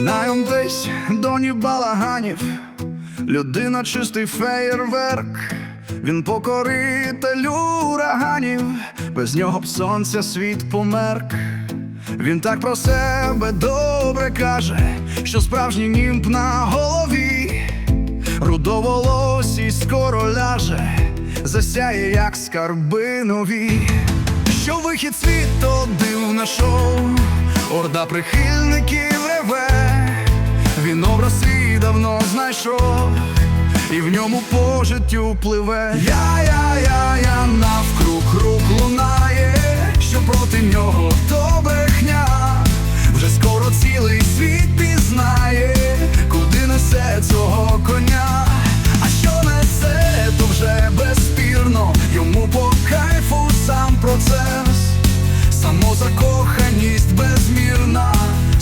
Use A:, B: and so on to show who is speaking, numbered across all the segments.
A: Знаю десь доні балаганів, людина чистий феєрверк, він покоритель ураганів, без нього б сонця світ померк. Він так про себе добре каже, що справжній німб на голові, рудоволосій скоро ляже, засяє, як скарби нові. Що вихід світ то дивне шоу, орда прихильників реве, він образ свій давно знайшов, і в ньому по життю пливе. Я, я, я, я навкруг рук лунає, що проти нього то брехня, вже скоро цілий світ пізнає, куди несе цього коня. А що несе, то вже безспірно, йому по кайфу сам процес, самозакоханість безмірна,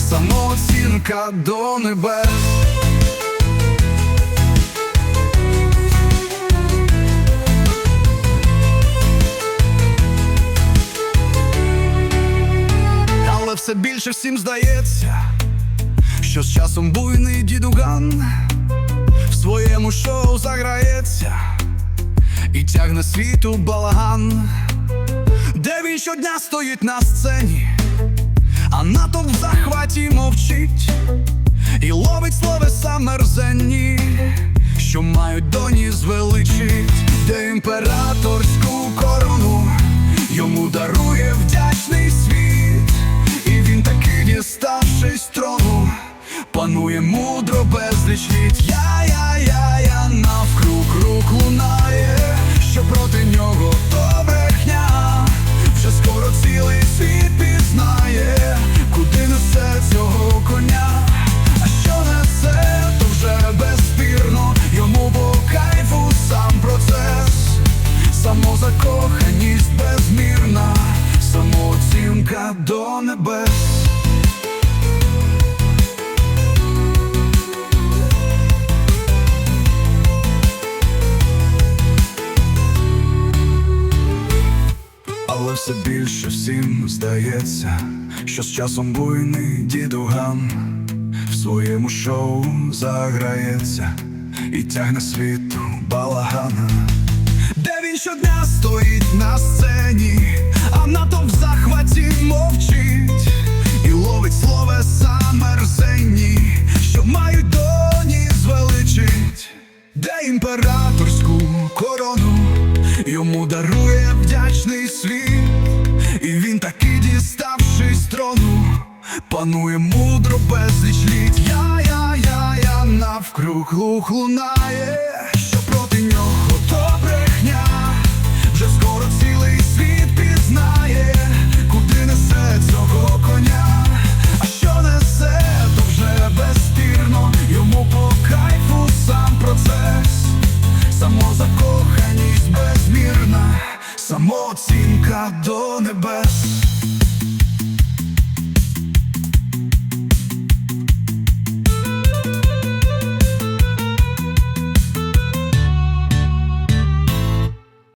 A: самооцінка до небес. Але все більше всім здається, що з часом буйний дідуган в своєму шоу заграється і тягне світу балаган, де він щодня стоїть на сцені, а натовп в захваті мовчить і ловить словеса мерзенні, що мають доні звеличить, де імператорську корону йому дарує вдячний світ, і він таки діставшись трону, панує мудро безліч літ. Я, я, я, я навкруг рук лунає, все більше всім здається, що з часом буйний дідуган в своєму шоу заграється і тягне світу балагана. Де він щодня стоїть на сцені, а натовп в захваті мовчить і ловить словеса мерзенні, що мають доні звеличить, де імператорську корону йому дарує вдячний світ, таки діставшись трону, панує мудро безліч літ. Я, я, я, я навкруг лунає, оцінка до небес.